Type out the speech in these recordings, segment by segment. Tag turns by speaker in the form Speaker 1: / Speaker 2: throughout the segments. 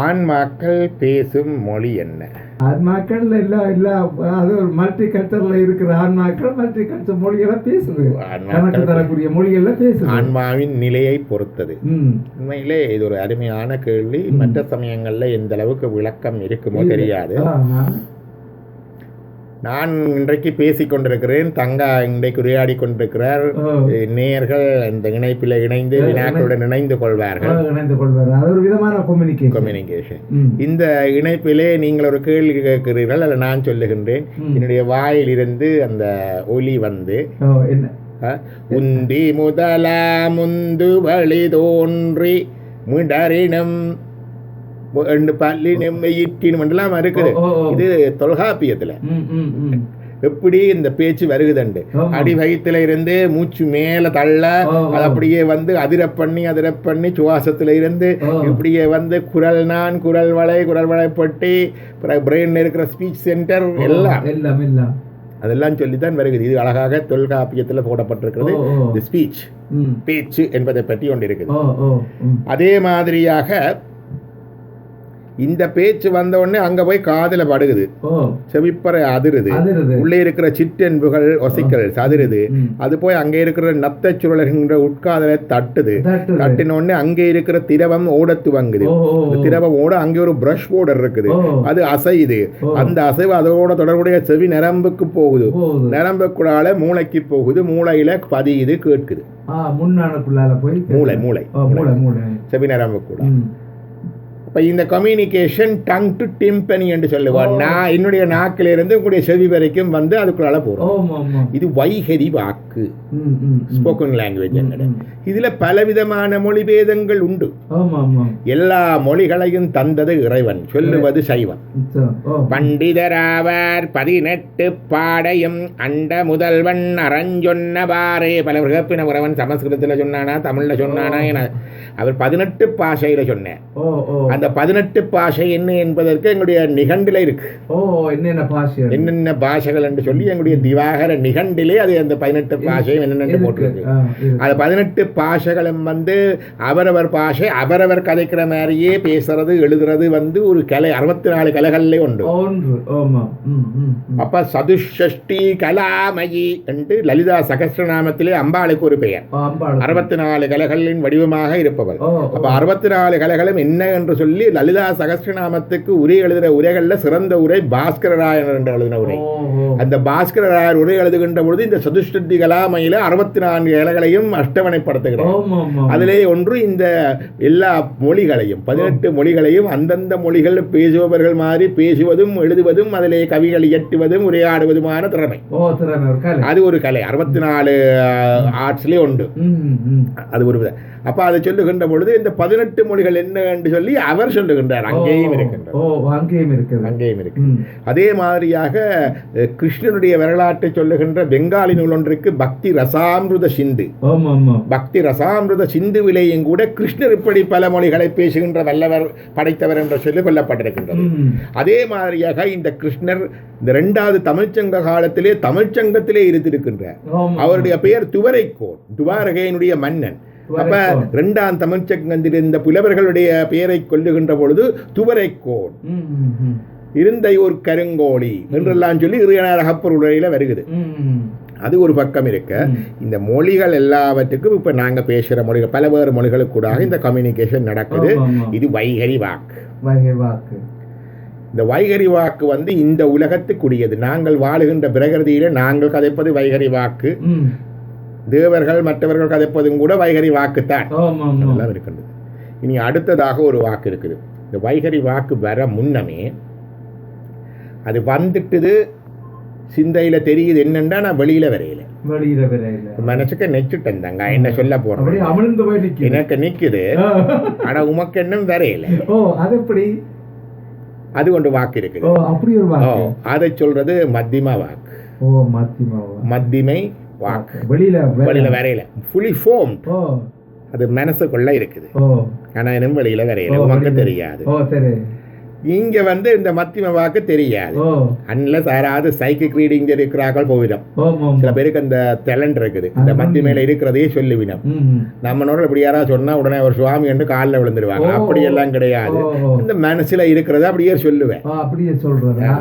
Speaker 1: ஆன்மாக்கள் பேசும் மொழி என்ன?
Speaker 2: ஆன்மாக்கள் எல்லாம் எல்லாம் அது ஒரு மல்டி கல்ச்சர்ல இருக்கிற ஆன்மாக்கள் மல்டி கல்ச்சர் மொழிகளை பேசுது. கணக்கு தரக்கூடிய மொழிகள்ல பேசுது.
Speaker 1: ஆன்மாவின் நிலையை பொறுத்தது. உண்மையிலே இது ஒரு அருமையான கேள்வி. மற்ற சமயங்கள்ல எந்த அளவுக்கு விளக்கம் இருக்குமோ தெரியாது. நான் இன்றைக்கு பேசிக் கொண்டிருக்கிறேன் தங்கா இன்றைக்கு உரையாடி கொண்டிருக்கிறார். நேயர்கள் இந்த இணைப்பில் இணைந்து வினாக்களுடன் இணைந்து கொள்வார்கள்.
Speaker 2: இணைந்து கொள்வார் அது ஒரு விதமான கம்யூனிகேஷன்
Speaker 1: கம்யூனிகேஷன் இந்த இணைப்பிலே நீங்கள் ஒரு கேள்வி கேட்கிறீர்கள் அல்ல நான் சொல்லுகின்றேன். என்னுடைய வாயிலிருந்து அந்த ஒலி வந்து உந்தி முதலா முந்து வழி தோன்றி மிடரினம் பல்லினம் வெயிற்றினம் எல்லாம் இருக்குது. இது தொல்காப்பியத்துல. எப்படி இந்த பேச்சு வருகுதண்டு? வயிற்றுல இருந்து மூச்சு மேல தள்ள. அது அப்படியே வந்து அதிர பண்ணி அதிர பண்ணி சுவாசத்துல இருந்து. இப்படியே வந்து குரல் நான் குரல் வளை குரல் வளைப்பட்டி பிரெயின்ல இருக்கிற ஸ்பீச் சென்டர் எல்லாம்.
Speaker 2: எல்லாம் எல்லாம்.
Speaker 1: அதெல்லாம் சொல்லித்தான் வருகிறது இது அழகாக தொல்காப்பியத்தில் போடப்பட்டிருக்கிறது. தி ஸ்பீச் பேச்சு என்பதை பற்றி ஒன்று இருக்குது அதே மாதிரியாக இந்த பேச்சு வந்த உடனே அங்க போய் காதுல படுகுது. செவிப்பறை அதிருது. உள்ளே இருக்கிற சிற்றென்புகள் ஒசிக்கல் சதுருது. அது போய் அங்கே இருக்கிற நத்த சுழல்கின்ற உட்காதலை தட்டுது. தட்டின உடனே அங்கே இருக்கிற திரவம் ஓட துவங்குது. திரவம் ஓட அங்கே ஒரு பிரஷ் பவுடர் இருக்குது. அது அசையுது. அந்த அசைவு அதோட தொடர்புடைய செவி நரம்புக்கு போகுது. நரம்புக்குள்ளால மூளைக்கு போகுது. மூளையில பதியுது கேட்குது. மூளை மூளை.
Speaker 2: மூளை மூளை.
Speaker 1: செவி நரம்புக்குள்ள
Speaker 2: ம்
Speaker 1: அப்ப இந்த கம்யூனிகேஷன் டங் டு டிம்பனி என்று சொல்லுவார். நான் என்னுடைய நாக்கிலிருந்து உங்களுடைய செவி வரைக்கும் வந்து அதுக்குள்ளால
Speaker 2: ஆமா
Speaker 1: இது வைகரி வாக்கு. ஸ்போக்கன் லாங்குவேஜ் என்னோட. இதுல பலவிதமான மொழிபேதங்கள் உண்டு. எல்லா மொழிகளையும் தந்தது இறைவன் சொல்லுவது சைவன் பண்டிதராவார் பதினெட்டு பாடையும் அண்ட முதல்வன் அறஞ்சொன்னவாறே. பல விகப்பின உறவன் சமஸ்கிருதத்தில் சொன்னானா தமிழ்ல சொன்னானா என அவர் பதினெட்டு பாஷையில சொன்னேன் அந்த பதினெட்டு பாஷை என்ன என்பதற்கு எங்களுடைய நிகண்டில இருக்கு.
Speaker 2: ஓ என்னென்ன பாஷை
Speaker 1: என்னென்ன பாஷைகள் என்று சொல்லி எங்களுடைய திவாகர நிகண்டிலே அது அந்த பதினெட்டு பாஷையும் என்னென்னு. போட்டிருக்கு. அது பதினெட்டு பாஷைகளும் வந்து அவரவர் பாஷை அவரவர் கதைக்கிற மாதிரியே பேசுறது எழுதுறது வந்து ஒரு கலை அறுபத்தி நாலு கலைகள்லே உண்டு. அப்ப சதுஷஷ்டி கலாமயி என்று லலிதா சகஸ்ரநாமத்திலே அம்பாளுக்கு ஒரு பெயர். அறுபத்தி நாலு கலைகளின் வடிவமாக இருப்பவள்
Speaker 2: ஓ
Speaker 1: அப்ப அறுபத்தி நாலு கலைகளும் என்ன என்று சொல்லி லலிதா சகஸ்ரநாமத்துக்கு உரை எழுதுகிற உரைகள்ல சிறந்த உரை பாஸ்கரராயனர் என்று எழுதின உரை. அந்த பாஸ்கரராயர் உரை எழுதுகின்ற பொழுது இந்த சதுஷ்டி கலாமையில அறுபத்தி நான்கு இலைகளையும்
Speaker 2: ஆமா
Speaker 1: அதிலே ஒன்று இந்த எல்லா மொழிகளையும் பதினெட்டு மொழிகளையும் அந்தந்த மொழிகள் பேசுபவர்கள் மாதிரி பேசுவதும் எழுதுவதும் அதிலே கவிகள் இயற்றுவதும் உரையாடுவதுமான திறமை. அது ஒரு கலை. அறுபத்தி நாலு ஆர்ட்ஸ்லேயே உண்டு. அது ஒரு அப்ப அதை சொல்லுகின்ற பொழுது இந்த பதினெட்டு மொழிகள் என்ன என்று சொல்லி அவர் சொல்லுகின்றார். அங்கேயும் இருக்கின்றார்
Speaker 2: அங்கேயும் இருக்குது
Speaker 1: அங்கேயும் இருக்கு. அதே மாதிரியாக கிருஷ்ணனுடைய வரலாற்றை சொல்லுகின்ற பெங்காலி நூல் ஒன்றுக்கு பக்தி ரசாமிருத சிந்து. பக்தி ரசாமிருத சிந்துவிலேயும் கூட கிருஷ்ணர் இப்படி பல மொழிகளை பேசுகின்ற வல்லவர் படைத்தவர் என்று சொல்லி கொல்லப்பட்டிருக்கின்றது. அதே மாதிரியாக இந்த கிருஷ்ணர் இந்த இரண்டாவது தமிழ்ச்சங்க காலத்திலே தமிழ்ச்சங்கத்திலே இருந்திருக்கின்றார். அவருடைய பெயர் துவரைக்கோன் துவாரகையினுடைய மன்னன். அப்ப. இரண்டாம் தமிழ்ச்சங்கத்தில் இருந்த புலவர்களுடைய பெயரை கொல்லுகின்ற பொழுது
Speaker 2: ம் ம்
Speaker 1: இருந்த ஒரு கருங்கோழி என்றெல்லாம் சொல்லி இறையனார் அகப்பொருளையில வருகிறது.
Speaker 2: ம் ம்
Speaker 1: அது ஒரு பக்கம் இருக்க. இந்த மொழிகள் எல்லாவற்றுக்கும் இப்ப நாங்க பேசுற மொழிகள் பல வேறு மொழிகளுக்கு கூட இந்த கம்யூனிகேஷன் நடக்குது. இது வைகரி வாக்கு.
Speaker 2: வகை வாக்கு.
Speaker 1: இந்த வைகரி வாக்கு வந்து இந்த உலகத்துக்குரியது. நாங்கள் வாழுகின்ற பிரகிருதியில நாங்கள் கதைப்பது வைகரி வாக்கு. தேவர்கள் மற்றவர்கள் கதைப்பதும் கூட வைகரி வாக்குத்தான். அதெல்லாம் இருக்கின்றது. இனி அடுத்ததாக ஒரு வாக்கு இருக்குது. இந்த வைகரி வாக்கு வர முன்னமே அது வந்துட்டுது சிந்தையில தெரியுது என்னன்னா நான் வெளியில வரையில.
Speaker 2: வெளியில விரையில.
Speaker 1: மனசுக்கு நெச்சுட்டேன் தாங்க என்ன சொல்ல
Speaker 2: நிக்குது
Speaker 1: எனக்கு நிக்குது. ஆனா உமக்கு என்னும் வரையில.
Speaker 2: ஓ அது எப்படி?
Speaker 1: அது ஒன்று வாக்கு இருக்குது.
Speaker 2: வாக்கு.
Speaker 1: அதை சொல்றது மத்தியமா வாக்கு.
Speaker 2: ஓ
Speaker 1: வாக்கு
Speaker 2: வெளியில
Speaker 1: வெளியில வரையில ஃபுல்லி ஃபோம் அது மனசுக்குள்ள இருக்குது. ஆனா இன்னும் வெளியில வரையில
Speaker 2: வெளியில.
Speaker 1: தெரியாது.
Speaker 2: ஓ சரி.
Speaker 1: இங்க வந்து இந்த மத்தியம வாக்கு தெரியாது. அன்லஸ் யாராவது சைக்கிக் ரீடிங் இருக்கிறார்கள் போயிடும். சில பேருக்கு அந்த டேலண்ட் இருக்குது. இந்த
Speaker 2: ஆமா.
Speaker 1: மத்தியமையில இருக்கிறதே சொல்லிவிடும். நம்மனோட இப்படி யாராவது சொன்னா உடனே ஒரு சுவாமி என்று காலில் விழுந்துருவாங்க. அப்படியெல்லாம் கிடையாது. இந்த மனசுல இருக்கிறத அப்படியே சொல்லுவேன்.
Speaker 2: அப்படியே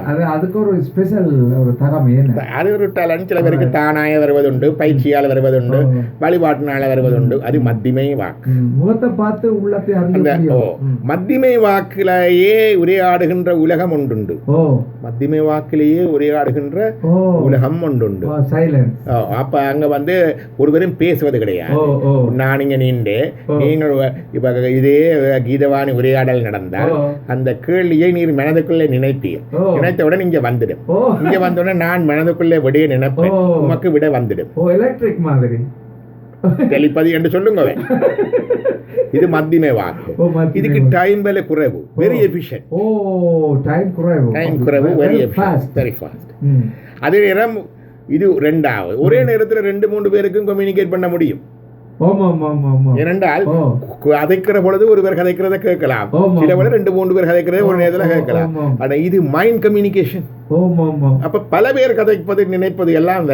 Speaker 2: அது அதுக்கு ஒரு ஸ்பெஷல் ஒரு தகமை
Speaker 1: அது ஒரு டேலண்ட் சில பேருக்கு தானாய வருவதுண்டு பயிற்சியால் வருவதுண்டு. வழிபாட்டினால வருவதுண்டு. அது மத்தியமை வாக்கு.
Speaker 2: முகத்தை பார்த்து உள்ளத்தை அறிய
Speaker 1: அந்த ஓ.
Speaker 2: முடியும் ம்.
Speaker 1: மத்தியமை வாக்கிலேயே உரையாடுகின்ற உலகம் ஒன்றுண்டு. மத்தியமை வாக்கிலேயே உரையாடுகின்ற உலகம்
Speaker 2: ஓ,
Speaker 1: அப்ப அங்க வந்து ஒருவரும் பேசுவது கிடையாது. நான் இங்க
Speaker 2: ஓ.
Speaker 1: நீங்கள் இப்ப இதே கீதவாணி உரையாடல் நடந்தால். அந்த கேள்வியை நீர் மனதுக்குள்ளே நினைப்பீர். நினைத்தவுடன் இங்க வந்துடும். இங்க வந்தவுடனே நான் மனதுக்குள்ளே விடைய நினைப்பேன். உமக்கு விட வந்துடும்.
Speaker 2: எலக்ட்ரிக் மாதிரி.
Speaker 1: தெளிப்பது என்று சொல்லுங்க இது. டைம் விலை குறைவு வெரி
Speaker 2: ஓ.
Speaker 1: எஃபிஷியன்ட்
Speaker 2: ஓ டைம் குறைவு
Speaker 1: டைம் குறைவு very efficient
Speaker 2: fast
Speaker 1: very fast
Speaker 2: ம்
Speaker 1: அதே நேரம் இது ரெண்டாவது ஒரே நேரத்தில் ரெண்டு மூணு பேருக்கும் கம்யூனிகேட் பண்ண முடியும் ஏனென்றால் கதைக்கிற பொழுது ஒரு பேர் கதைக்கிறத கேட்கலாம். சில ரெண்டு மூணு பேர் கதைக்கிறத ஒரு நேரத்தில் கேட்கலாம்
Speaker 2: ஆமா.
Speaker 1: ஆனா இது மைண்ட் கம்யூனிகேஷன் அப்ப பல பேர் கதைப்பது நினைப்பது எல்லாம்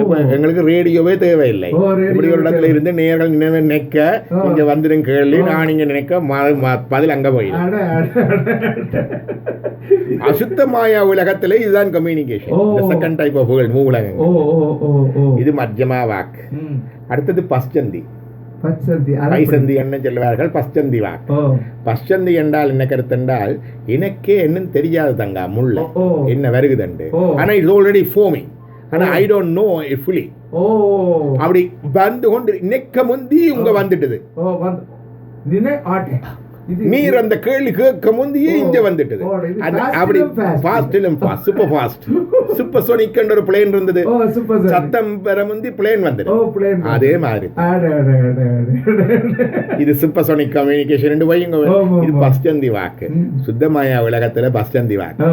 Speaker 1: இப்ப எங்களுக்கு ரேடியோவே தேவையில்லை இப்படி ஒரு இடத்துல. இருந்து நேர்கள் நினைவு நினைக்க. இங்க வந்துடும் கேள்வி. நான் இங்க நினைக்க பதில் அங்க போயிடும். அசுத்தமாய உலகத்திலே இதுதான் கம்யூனிகேஷன். செகண்ட் டைப் ஆஃப்
Speaker 2: ஓ
Speaker 1: இது மத்தியமா வாக்கு
Speaker 2: ம்
Speaker 1: அடுத்தது
Speaker 2: அரைப்படி.
Speaker 1: பைசந்தி என்ன சொல்லுவார்கள் பஸ்சந்தி வாக்கு. பஸ்சந்தி என்றால் என்ன கருத்து என்றால் எனக்கே என்னன்னு தெரியாது தங்கா முள்ள. என்ன வருகுதண்டு. ஆனா இட்ஸ் ஆல்ரெடி ஃபோமிங் ஆனா I don't know it fully அப்படி வந்து கொண்டு நெக்க முந்தி உங்க வந்துட்டுது.
Speaker 2: நினை ஆட்டே
Speaker 1: நீர் அந்த கேள்வி கேட்க முந்தியே. இங்க வந்துட்டுது. அப்படி. ஃபாஸ்டிலும் fast super fast supersonic ஒரு பிளேன் இருந்தது.
Speaker 2: சூப்பர்
Speaker 1: சத்தம் பெற முந்தி பிளேன்
Speaker 2: பிளேன்
Speaker 1: அதே மாதிரி. இது சூப்பர்சோனிக் கம்யூனிகேஷன் ரெண்டு வையுங்க இது. பஸ்டந்தி வாக்கு. சுத்தமாயா உலகத்துல பஸ்டந்தி வாக்கு.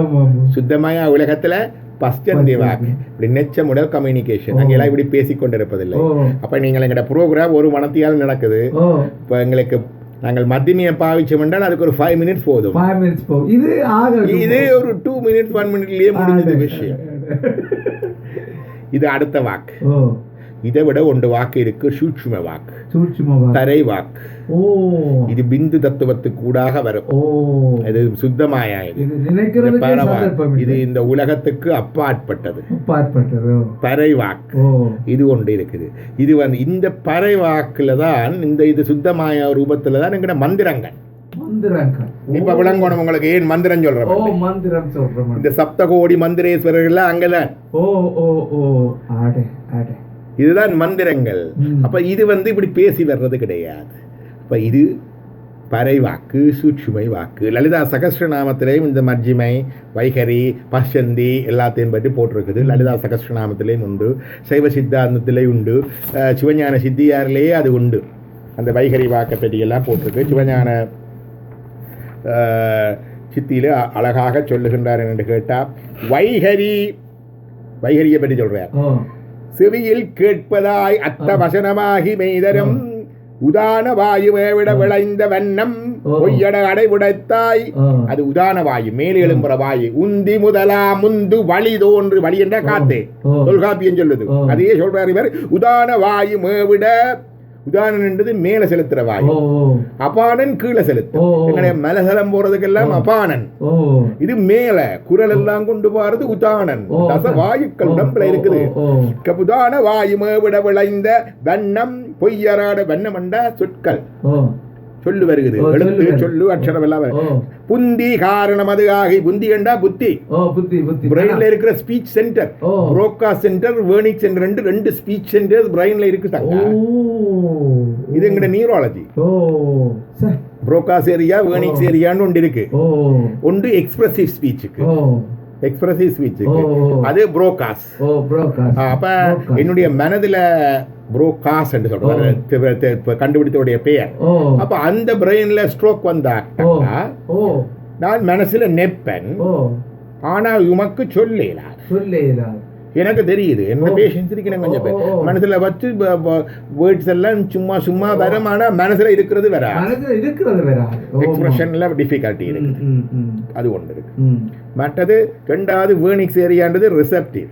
Speaker 1: சுத்தமாயா உலகத்துல பஸ்டந்தி வாக்கு. இப்படி நெச்ச முதல் கம்யூனிகேஷன்
Speaker 2: ஓ.
Speaker 1: அங்கெல்லாம் இப்படி பேசிக் கொண்டிருப்பதில்லை
Speaker 2: ஓ.
Speaker 1: அப்ப நீங்கள் எங்கட ப்ரோக்ராம் ஒரு மனத்தியால் நடக்குது. இப்ப எங்களுக்கு நாங்கள் மத்தியமையை பாவிச்சோம் என்றால் அதுக்கு ஒரு ஃபைவ் மினிட்ஸ் போதும்.
Speaker 2: ஃபைவ் மினிட்ஸ் இது ஆக
Speaker 1: இதே ஒரு டூ மினிட்ஸ் ஒன் மினிட்லயே முடிஞ்சது விஷயம். இது அடுத்த வாக்கு.
Speaker 2: ஓ.
Speaker 1: இதை விட ஒன்று வாக்கு இருக்கு சூட்சும வாக்கு. தரை வாக்கு.
Speaker 2: ஓ.
Speaker 1: இது பிந்து தத்துவத்துக்கு கூடாக வரும்.
Speaker 2: ஓ.
Speaker 1: இது. சுத்தமாயா இது இந்த உலகத்துக்கு அப்பாற்பட்டது. பறை வாக்கு. இது ஒன்று இருக்குது. இது வந்து இந்த பறை வாக்குல தான் இந்த இது சுத்தமாய ரூபத்துல தான் எங்கட மந்திரங்கள்.
Speaker 2: மந்திரங்க
Speaker 1: இப்ப விளங்கணும் உங்களுக்கு ஏன் மந்திரம்
Speaker 2: ஓ
Speaker 1: சொல்றேன்
Speaker 2: மந்திரம் சொல்றேன்
Speaker 1: இந்த சப்தகோடி மந்திரேஸ்வரர்கள் அங்கதான்.
Speaker 2: ஓ ஓ ஓ. ஆடே ஆடே.
Speaker 1: இதுதான் மந்திரங்கள். அப்ப இது வந்து இப்படி பேசி வர்றது கிடையாது. அப்ப இது பறை வாக்கு சூட்சுமை வாக்கு லலிதா சகஸ்ரநாமத்திலேயும் இந்த மஜ்ஜிமை வைகரி பஷந்தி எல்லாத்தையும் பற்றி போட்டிருக்குது. லலிதா சகஸ்ரநாமத்திலேயும் உண்டு. சைவ சித்தாந்தத்திலே உண்டு. சிவஞான சித்தியாரிலேயே அது உண்டு. அந்த வைகரி வாக்கை பற்றியெல்லாம் போட்டிருக்கு. சிவஞான சித்தியிலே அழகாக சொல்லுகின்றார் என்று கேட்டால் வைகரி வைகரியை பற்றி சொல்றார்.
Speaker 2: ஓ.
Speaker 1: செவியில் கேட்பதாய் அத்த வசனமாகி மெய்தரும். உதான வாயுவை விட விளைந்த வண்ணம். பொய்யட அடைவுடைத்தாய் அது உதான வாயு மேலே எழும்புற வாயு. உந்தி முதலா முந்து வழி தோன்று வழி என்ற காத்தே. தொல்காப்பியம் சொல்லுது. அதையே சொல்றாரு இவர். உதான வாயு மேவிட உதாரணம் என்றது மேல செலுத்துற வாயு. அபானன் கீழே செலுத்து
Speaker 2: ஓ.
Speaker 1: எங்களுடைய மலசலம் போறதுக்கெல்லாம் அபானன். இது மேல குரல் எல்லாம் கொண்டு போறது உதானன். தச வாயுக்கள் உடம்புல இருக்குது.
Speaker 2: ஓ, ஓ.
Speaker 1: கபுதான வாயுமே விட விளைந்த வண்ணம் பொய்யராட வண்ணமண்டா சொற்கள்.
Speaker 2: ஓ.
Speaker 1: சொல்லு வருகிறது எழுத்து
Speaker 2: சொல்லு.
Speaker 1: அக்ஷரம் எல்லாம். புந்தி காரணம் அது ஆகி புந்தி என்றா புத்தி. பிரெயின்ல இருக்கிற speech centre. Broca centre Wernicke centre ரெண்டு ரெண்டு ஸ்பீச் சென்டர்ஸ் பிரெயின்ல இருக்கு
Speaker 2: ஓ.
Speaker 1: தங்க இது எங்கட நியூராலஜி புரோகாஸ் ஏரியா வேர்னிக்ஸ். ஏரியான்னு ஒன்று இருக்கு. ஒன்று எக்ஸ்பிரசிவ் ஸ்பீச்சுக்கு எக்ஸ்பிரசிவ் ஸ்பீச்சுக்கு. அது புரோகாஸ் அப்ப என்னுடைய மனதுல புரோகாஸ் என்று இப்ப கண்டுபிடித்தவுடைய பெயர். அப்ப அந்த பிரெயின்ல ஸ்ட்ரோக் வந்தாக்கா நான் மனசுல நெப்பன்.
Speaker 2: ஓ.
Speaker 1: ஆனா உமக்கு சொல்லல.
Speaker 2: சொல்லேதா
Speaker 1: எனக்கு தெரியுது. என்ன
Speaker 2: ஓ.
Speaker 1: பேஷன்ஸ் இருக்கிறேன் கொஞ்சம் பேர். மனசுல வச்சு வேர்ட்ஸ் எல்லாம் சும்மா சும்மா வரும். ஆனா மனசுல இருக்கிறது வேற எக்ஸ்பிரஷன்ல டிஃபிகல்ட்டி இருக்கு. அது ஒன்று இருக்கு. மற்றது ரெண்டாவது வேர்னிக்ஸ் ஏரியான்றது ரிசப்டிவ்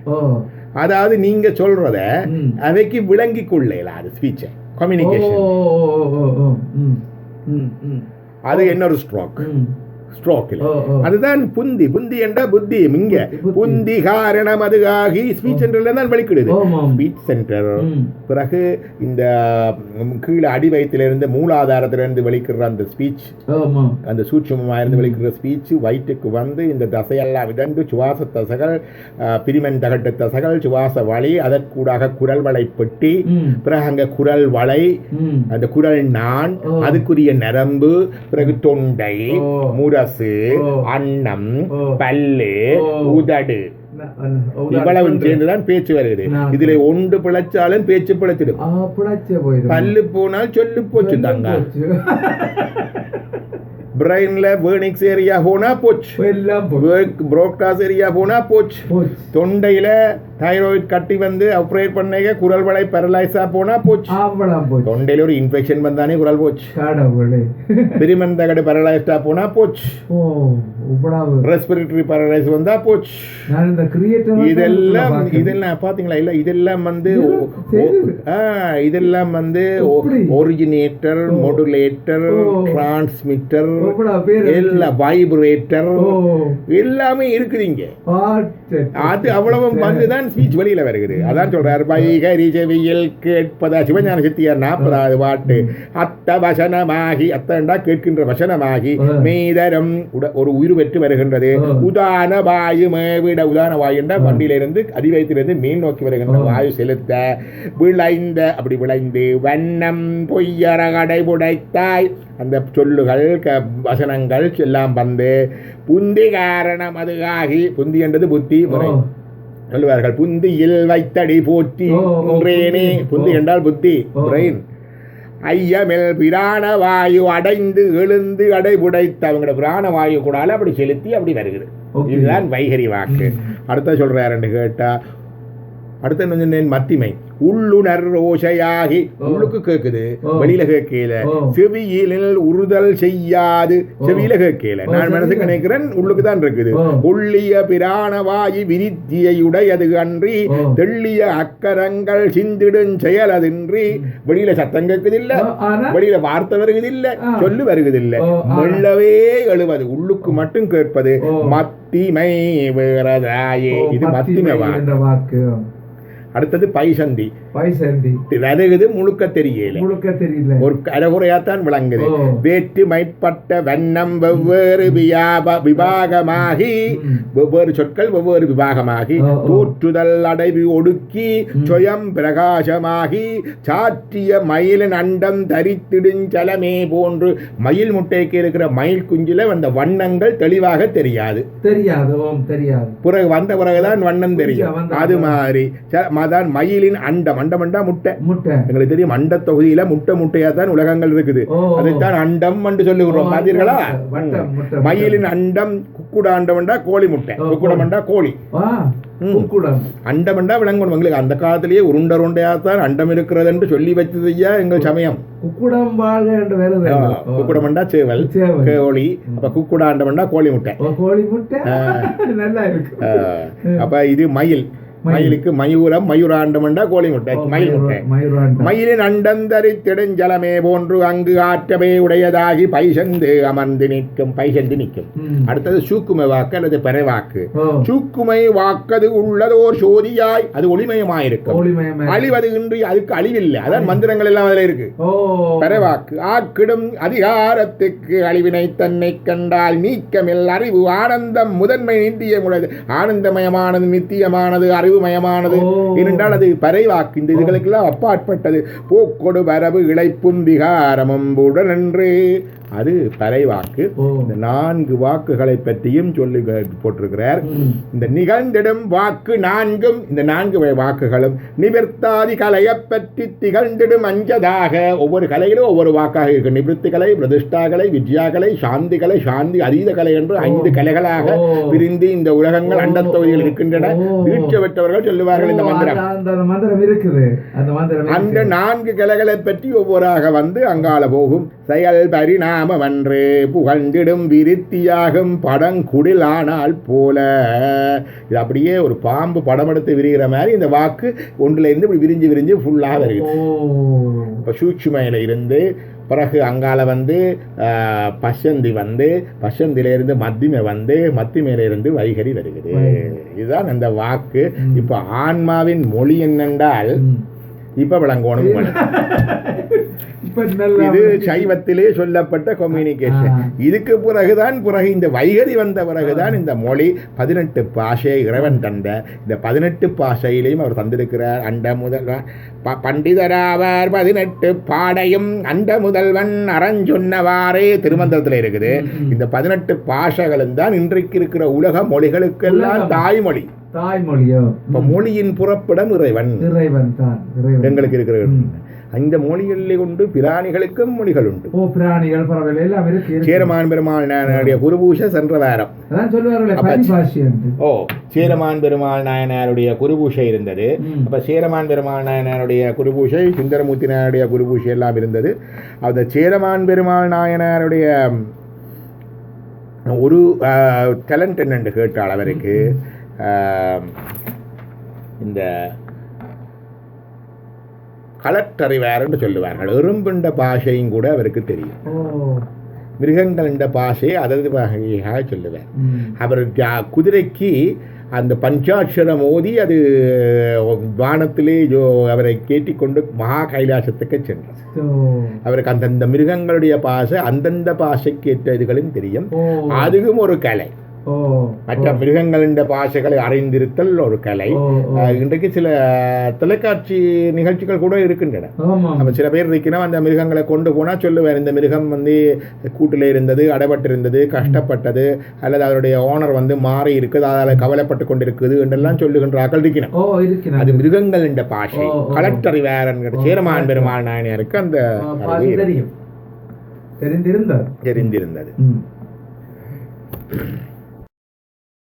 Speaker 1: அதாவது நீங்க சொல்றத
Speaker 2: ம்.
Speaker 1: அவைக்கு விளங்கி கொள்ளல அது ஸ்பீச்சை கம்யூனிகேஷன். அது இன்னொரு ஸ்ட்ரோக்
Speaker 2: ம்.
Speaker 1: ஸ்ட்ரோக்
Speaker 2: ஓ, ஓ.
Speaker 1: அதுதான் புந்தி புந்தி என்ற புத்தி இங்க. புந்தி காரணம் அதுகாகி ஸ்பீச் சென்டர்ல தான் வெளிக்கிடுது. Speech centre. பிறகு இந்த கீழே அடிவயத்திலிருந்து மூலாதாரத்திலிருந்து வெளிக்கிற அந்த ஸ்பீச். அந்த சூட்சமமாக இருந்து வெளிக்கிற ஸ்பீச் வயிற்றுக்கு வந்து இந்த தசையெல்லாம் விதண்டு சுவாச தசைகள் பிரிமன் தகட்டு தசைகள் சுவாச வழி அதற்கூடாக குரல் வளை பெட்டி. பிறகு அங்க குரல் வளை. அந்த குரல் நான். அதுக்குரிய நரம்பு பிறகு தொண்டை
Speaker 2: ஓ.
Speaker 1: முரசு. அன்னம். பல்லு. உதடு
Speaker 2: ந- அஹ், உதாரணம்
Speaker 1: இவ்வளவு
Speaker 2: சொல்றேன்.
Speaker 1: சேர்ந்துதான் பேச்சு வருகிறது இதுல ஒன்று பிழைச்சாலும் பேச்சு பிழைச்சிடும். பல்லு போனால் சொல்லு போச்சு தாங்க. பிரெயின்ல வேர்னிக்ஸ் ஏரியா போனா போச்சு. புரோட்காஸ்ட் ஏரியா போனா போச்சு. தொண்டையில தைராய்டு கட்டி வந்து ஆப்ரேட் பண்ணீங்க குரல் வளை பெரலைஸா போனா போச்சு
Speaker 2: ஆம்பளம் போச்சு.
Speaker 1: தொண்டையில ஒரு இன்ஃபெக்ஷன் வந்தானே குரல் போச்சு
Speaker 2: கடவுளே.
Speaker 1: பிரிமன் தகடு பெரலைஸ்டா போனா போச்சு
Speaker 2: ஓ, இவ்வளவு.
Speaker 1: ரெஸ்பிரேட்டரி பெரலைஸ் வந்தா போச்சு
Speaker 2: நான் இந்த தான்
Speaker 1: இதெல்லாம். இதெல்லாம் பாத்தீங்களா இல்ல இதெல்லாம் வந்து இதெல்லாம் வந்து? ஒரிஜினேட்டர். மொடுலேட்டர். டிரான்ஸ்மிட்டர்
Speaker 2: இவ்வளவு பேர்
Speaker 1: எல்லா வைப்ரேட்டர். எல்லாமே இருக்குதுங்க. அது அவ்வளவு வந்துதான் ஸ்பீச் வெளியில வருகிறது அதான் சொல்றாரு வைகரி செவியில் கேட்பதா சிவஞான சித்தியார் நாற்பதாவது பாட்டு அத்த வசனமாகி அத்தண்டா கேட்கின்ற வசனமாகி உட- ஒரு உயிர் பெற்று வருகின்றது. உதான வாயு மேவிட உதான வாயு என்ற. வண்டியிலிருந்து மேல் நோக்கி வருகின்ற. வாயு செலுத்த விளைந்த அப்படி விளைந்து வண்ணம் பொய்யற கடைபுடைத்தாய் அந்த சொல்லுகள் க வசனங்கள் எல்லாம் வந்து புந்தி காரணம் அதுகாகி புந்தி என்றது புத்தி முறை. சொல்லுவார்கள் புந்தியில் வைத்தடி போற்றி ஒன்றேனே. புந்தி. என்றால் புத்தி. பிரெயின் ஐயமில் பிராண வாயு அடைந்து எழுந்து அடைபுடைத்து அவங்களோட பிராண வாயு கூடால அப்படி செலுத்தி அப்படி வருகிறது. இதுதான் வைகரி வாக்கு. அடுத்த சொல்றாருன்னு கேட்டா அடுத்த என்ன சொன்னேன் மத்திமை உள்ளுணர் ஓசையாகி. உள்ளுக்கு கேக்குது
Speaker 2: ஓ.
Speaker 1: வெளியில கேட்கல
Speaker 2: ஓ.
Speaker 1: செவியிலில் உறுதல் செய்யாது. செவியில கேட்கல நான்
Speaker 2: செவியில.
Speaker 1: மனசுக்கு நினைக்கிறேன் உள்ளுக்கு தான் இருக்குது. உள்ளிய பிராணவாயி விரித்தியுடையது அன்றி. தெள்ளிய அக்கரங்கள் சிந்திடும் செயலதின்றி வெளியில சத்தம் கேட்குதில்ல? வெளியில வார்த்தை வருகுதில்ல. சொல்லு வருகுதில்ல? மெல்லவே எழுவது உள்ளுக்கு மட்டும் கேட்பது. மத்திமை வேறதாயே இது
Speaker 2: மத்திமை
Speaker 1: வாக்கு அடுத்தது பைசந்தி
Speaker 2: பைசந்தி
Speaker 1: வருகுது முழுக்க தெரியல
Speaker 2: முழுக்க தெரியல
Speaker 1: ஒரு கரகுறையாத்தான் விளங்குது. வேற்றுமைப்பட்ட வண்ணம் வெவ்வேறு வியாப விபாகமாகி. வெவ்வேறு சொற்கள் வெவ்வேறு விபாகமாகி. தோற்றுதல் அடைவி ஒடுக்கி. சுயம் பிரகாசமாகி சாற்றிய மயிலின் அண்டம் தரித்திடுஞ்சலமே போன்று மயில் முட்டைக்கு இருக்கிற மயில் குஞ்சில அந்த வண்ணங்கள் தெளிவாக தெரியாது
Speaker 2: தெரியாது தெரியாது
Speaker 1: பிறகு வந்த பிறகுதான் வண்ணம் தெரியும் அது. மாதிரி அதான் மயிலின் அண்டம் அண்டம் அண்டா முட்டை.
Speaker 2: முட்டை.
Speaker 1: எங்களுக்கு தெரியும் அண்ட தொகுதியில முட்டை முட்டையா தான் உலகங்கள் இருக்குது. அதைத்தான் அண்டம் என்று சொல்லுகிறோம். பார்த்தீர்களா? மயிலின் அண்டம் குக்குட அண்டம்ண்டா கோழி முட்டை. குக்குடமண்டா கோழி. அண்டமண்டா விளங்கணும் எங்களுக்கு அந்த காலத்திலேயே உருண்டை உருண்டையா தான் அண்டம் இருக்கிறது என்று சொல்லி வச்சது ஐயா எங்கள் சமயம். குக்குடமண்டா சேவல். கோழி அப்ப குக்குட அண்டமண்டா கோழி முட்டை.
Speaker 2: கோழி முட்டை? நல்லா இருக்கு
Speaker 1: அப்ப இது மயில். மயிலுக்கு மயூரம் மயூராண்டமண்டா கோழி முட்டை மயில் முட்டை. மயிலின் அண்டந்தரி திடுஞ்சலமே போன்று அங்கு ஆற்றவே உடையதாகி பைசந்து அமர்ந்து நிற்கும் பைசந்து நிற்கும். அடுத்தது சூக்குமை வாக்கு அல்லது பெறைவாக்கு சூக்குமை வாக்கது உள்ளதோர் சோதியாய் அது ஒளிமயமாயிருக்கும்.
Speaker 2: ஒளிமயமா-
Speaker 1: அழிவது இன்றி அதுக்கு அழிவில்லை. அதான் மந்திரங்கள் எல்லாம் அதுல இருக்கு. பெறவாக்கு ஆக்கிடும் அதிகாரத்துக்கு அழிவினை தன்னை கண்டால் நீக்கமில் அறிவு ஆனந்தம் முதன்மை நித்தியமுள்ளது ஆனந்தமயமானது நித்தியமானது அறிவுமயமானது
Speaker 2: ஓ.
Speaker 1: ஏனென்றால் அது பறைவாக்கு இந்த இதுகளுக்கெல்லாம் அப்பாற்பட்டது. போக்கொடு வரவு இழைப்பும் விகாரமும் உடனென்று. அது பறை வாக்கு
Speaker 2: ஓ
Speaker 1: இந்த நான்கு வாக்குகளை பற்றியும் சொல்லி போட்டிருக்கிறார். இந்த நிகழ்ந்திடும் வாக்கு நான்கும் இந்த நான்கு வகை வாக்குகளும் நிவர்த்தாதி கலையைப் பற்றி திகழ்ந்திடும் அஞ்சதாக ஒவ்வொரு கலையிலும் ஒவ்வொரு வாக்காக இருக்கு நிவர்த்தி கலை பிரதிஷ்டா கலை வித்யா கலை சாந்தி கலை சாந்தி அதீத கலை என்று ஐந்து கலைகளாக. பிரிந்து இந்த உலகங்கள்
Speaker 2: ஓ.
Speaker 1: அண்டத் தொகுதியில் இருக்கின்றன. தீட்சை பெற்றவர்கள் சொல்லுவார்கள் இந்த மந்திரம்
Speaker 2: அந்த.
Speaker 1: நான்கு கிளைகளை பற்றி ஒவ்வொருவராக வந்து அங்கால போகும் செயல் பரிணாமவன்று புகழ்ந்திடும் விருத்தியாகும் படங்குடில் ஆனால் போல இது அப்படியே ஒரு பாம்பு படம் எடுத்து விரிகிற மாதிரி இந்த வாக்கு ஒன்றுல இருந்து இப்படி விரிஞ்சு விரிஞ்சு ஃபுல்லாக வருகிறது
Speaker 2: ஓ
Speaker 1: இப்போ சூட்சுமையில் இருந்து பிறகு அங்கால வந்து பசந்தி வந்து பசந்தியிலிருந்து மத்திமை வந்து மத்திமையிலிருந்து வைகரி வருகிறது. இதுதான் அந்த வாக்கு. இப்போ ஆன்மாவின் மொழி என்னென்றால். இப்போ விளங்கோணும் இது சைவத்திலே சொல்லப்பட்ட கம்யூனிகேஷன். இதுக்கு பிறகுதான் பிறகு இந்த வைகரி வந்த பிறகுதான் இந்த மொழி பதினெட்டு பாஷையை இறைவன் தந்த. இந்த பதினெட்டு பாஷையிலையும் அவர் தந்திருக்கிறார். அண்ட முதல்வன் ப- பண்டிதராவர் பதினெட்டு பாடையும் அண்ட முதல்வன் அறஞ்சொன்னவாறே திருமந்திரத்தில் இருக்குது. இந்த பதினெட்டு பாஷைகளும் தான் இன்றைக்கு இருக்கிற உலக மொழிகளுக்கெல்லாம். தாய்மொழி.
Speaker 2: தாய்மொழியோ.
Speaker 1: இப்ப மொழியின் புறப்படம் இறைவன்.
Speaker 2: இறைவன் தான்
Speaker 1: எங்களுக்கு இருக்கிற
Speaker 2: ம்.
Speaker 1: இந்த மொழிகளில் உண்டு பிராணிகளுக்கும் மொழிகள் உண்டு
Speaker 2: ஓ பிராணிகள் இருக்கு.
Speaker 1: சேரமான் பெருமாள் நாயனாருடைய குருபூஷ சென்ற வாரம் ஓ சேரமான் பெருமாள் நாயனாருடைய குருபூஷை இருந்தது. அப்ப சேரமான் பெருமாள் நாயனாருடைய குருபூஷை சுந்தரமூர்த்தி நாயனுடைய குருபூஷை எல்லாம் இருந்தது அந்த சேரமான் பெருமாள் நாயனாருடைய ஒரு டேலண்ட் என்னென்று கேட்டால் அவருக்கு இந்த களற்றறிவார்னு சொல்லுவார்கள். எறும்புண்ட பாஷையும் கூட அவருக்கு தெரியும்.
Speaker 2: ஓ.
Speaker 1: மிருகங்களின் பாஷையை அதது வகையாக சொல்லுவார். அவர் ஜா- குதிரைக்கு அந்த பஞ்சாட்சரம் ஓதி அது வானத்திலே ஜோ அவரை கேட்டிக்கொண்டு மகா கைலாசத்துக்கு சென்றார். அவருக்கு அந்தந்த மிருகங்களுடைய பாஷை அந்தந்த பாஷைக்கு ஏற்ற இதுகளும் தெரியும் அதுவும் ஒரு கலை. மற்ற மிருகங்களின் பாஷைகளை அறிந்திருத்தல் ஒரு கலை. இன்றைக்கு சில தொலைக்காட்சி நிகழ்ச்சிகள் கூட இருக்கின்றன. அப்போ சில பேர் இருக்கணும் அந்த மிருகங்களை கொண்டு போனால் சொல்லுவார் இந்த மிருகம் வந்து கூட்டில் இருந்தது அடைபட்டிருந்தது கஷ்டப்பட்டது அல்லது அதனுடைய ஓனர் வந்து மாறி இருக்குது அதால் கவலைப்பட்டு கொண்டிருக்குது என்றெல்லாம் சொல்லுகின்ற ஆக்கள் இருக்கணும் அது மிருகங்கள் என்ற பாஷை. கலெக்டர்
Speaker 2: ஓ,
Speaker 1: சேரமான். பெருமாள் நாயனருக்கு அந்த தெரிந்திருந்தது.
Speaker 2: ம்.